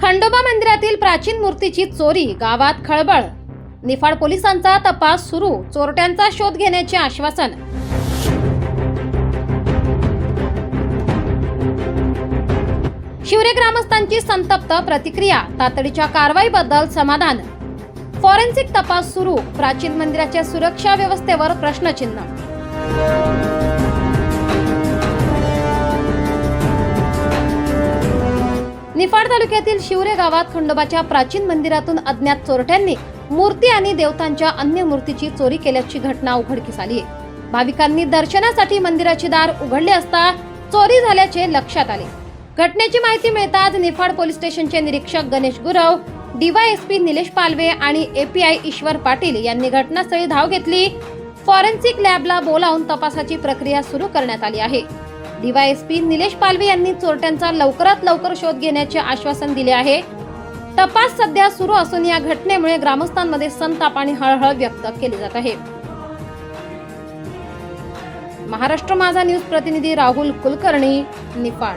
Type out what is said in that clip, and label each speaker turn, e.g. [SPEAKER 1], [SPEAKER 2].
[SPEAKER 1] खंडोबा मंदिरातील प्राचीन मूर्तीची चोरी गावात खळबळ. निफाड पोलिसांचा तपास सुरू चोरट्यांचा शोध घेण्याचे आश्वासन. शिवरे ग्रामस्थांची संतप्त प्रतिक्रिया तातडीच्या कारवाईबद्दल समाधान. फॉरेन्सिक तपास सुरू. प्राचीन मंदिराच्या सुरक्षा व्यवस्थेवर प्रश्नचिन्ह. निफाड तालुक्यातील शिवरे गावात खंडोबाच्या प्राचीन मंदिरातून अज्ञात चोरट्यांनी मूर्ती आणि देवतांच्या अन्य मूर्तीची चोरी केल्याची घटना उघडकीस आली आहे. भाविकांनी दर्शनासाठी मंदिराचे दार उघडले असता चोरी झाल्याचे लक्षात आले. घटनेची माहिती मिळताच निफाड पोलीस स्टेशनचे निरीक्षक गणेश गुरव डीवायएसपी निलेश पालवे आणि एपीआय ईश्वर पाटील यांनी घटनास्थळी धाव घेतली. फॉरेन्सिक लॅबला बोलावून तपासाची प्रक्रिया सुरू करण्यात आली आहे. डीवायएसपी निलेश पालवे यांनी चोरट्यांचा लवकरात लवकर शोध घेण्याचे आश्वासन दिले आहे. तपास सध्या सुरू असून या घटनेमुळे ग्रामस्थांमध्ये संताप आणि हळहळ व्यक्त केली जात आहे. महाराष्ट्र माझा न्यूज प्रतिनिधी राहुल कुलकर्णी निपाड